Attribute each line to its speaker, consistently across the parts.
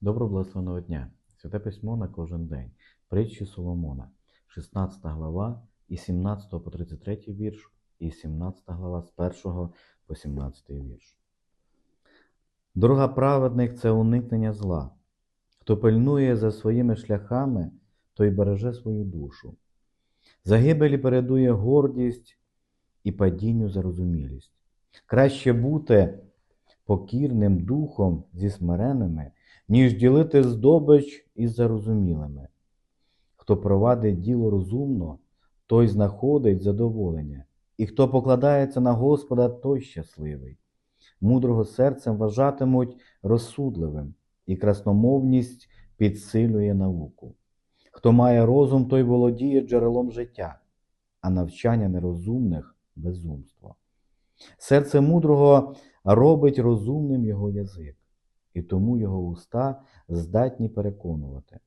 Speaker 1: Доброго благословеного дня! Святе письмо на кожен день. Притчі Соломона, 16 глава і 17 по 33 вірш, і 17 глава з 1 по 17 вірш. Дорога праведних це уникнення зла. Хто пильнує за своїми шляхами, той береже свою душу. Загибелі передує гордість і падінню зарозумілість. Краще бути покірним духом зі смиреними, ніж ділити здобич із зарозумілими. Хто провадить діло розумно, той знаходить задоволення, і хто покладається на Господа, той щасливий. Мудрого серцем вважатимуть розсудливим, і красномовність підсилює науку. Хто має розум, той володіє джерелом життя, а навчання нерозумних безумство. Серце мудрого робить розумним його язик, і тому його уста здатні переконувати.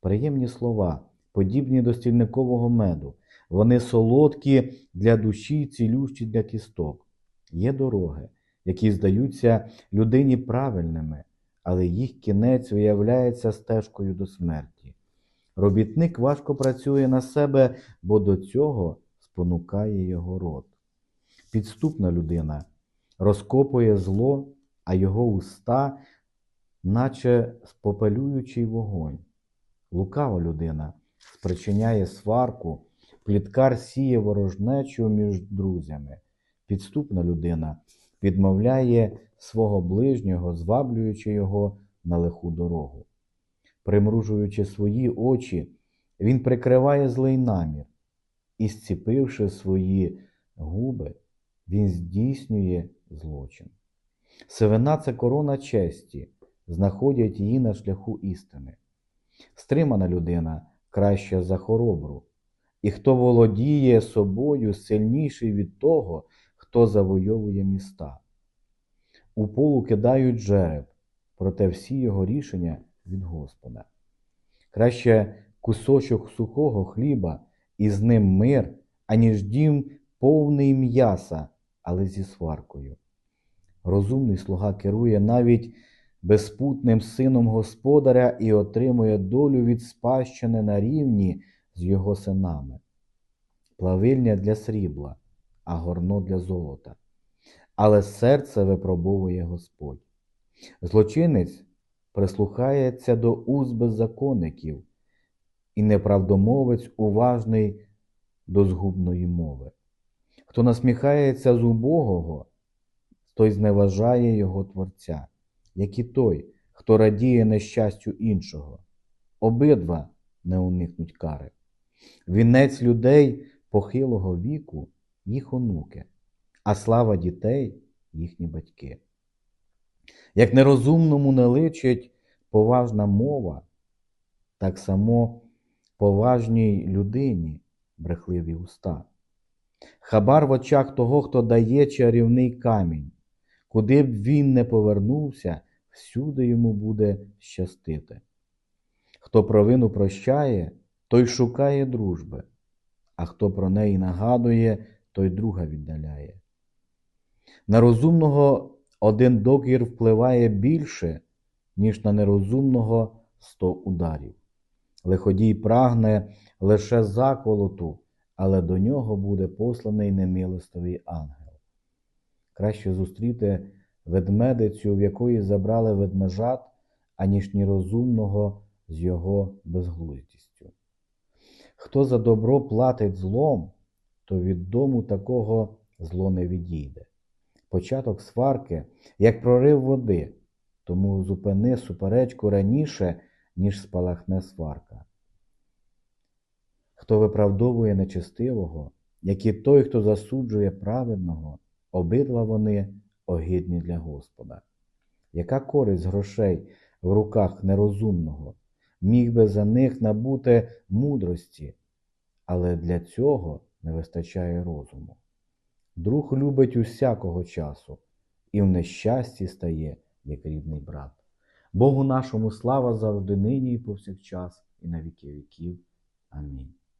Speaker 1: Приємні слова, подібні до стільникового меду, вони солодкі для душі, цілющі для кісток. Є дороги, які здаються людині правильними, але їх кінець виявляється стежкою до смерті. Робітник важко працює на себе, бо до цього спонукає його рот. Підступна людина розкопує зло, а його уста, наче спопелюючий вогонь. Лукава людина спричиняє сварку, пліткар сіє ворожнечу між друзями. Підступна людина відмовляє свого ближнього, зваблюючи його на лиху дорогу. Примружуючи свої очі, він прикриває злий намір, і, зціпивши свої губи, він здійснює злочин. Сивина це корона честі, знаходять її на шляху істини. Стримана людина краща за хоробру, і хто володіє собою, сильніший від того, хто завойовує міста. У полу кидають жереб, проте всі його рішення від Господа. Краще кусочок сухого хліба і з ним мир, аніж дім повний м'яса, але зі сваркою. Розумний слуга керує навіть безпутним сином господаря і отримує долю від спадщини на рівні з його синами, плавильня для срібла, а горно для золота. Але серце випробовує Господь. Злочинець прислухається до уз беззаконників, і неправдомовець уважний до згубної мови. Хто насміхається з убогого, той зневажає його Творця, як і той, хто радіє нещастю іншого. Обидва не уникнуть кари. Вінець людей похилого віку їх онуки, а слава дітей їхні батьки. Як нерозумному не личить поважна мова, так само поважній людині брехливі уста. Хабар в очах того, хто дає чарівний камінь, куди б він не повернувся, всюди йому буде щастити. Хто провину прощає, той шукає дружби, а хто про неї нагадує, той друга віддаляє. На розумного один докір впливає більше, ніж на нерозумного сто ударів. Лиходій прагне лише заколоту, але до нього буде посланий немилостивий ангел. Краще зустріти ведмедицю, в якої забрали ведмежат, аніж нерозумного з його безглуздістю. Хто за добро платить злом, то від дому такого зло не відійде. Початок сварки, як прорив води, тому зупини суперечку раніше, ніж спалахне сварка. Хто виправдовує нечестивого, як і той, хто засуджує праведного, обидва вони огидні для Господа. Яка користь грошей в руках нерозумного, міг би за них набути мудрості, але для цього не вистачає розуму. Друг любить усякого часу і в нещасті стає, як рідний брат. Богу нашому слава завжди нині і повсякчас, і на віки віків. Амінь.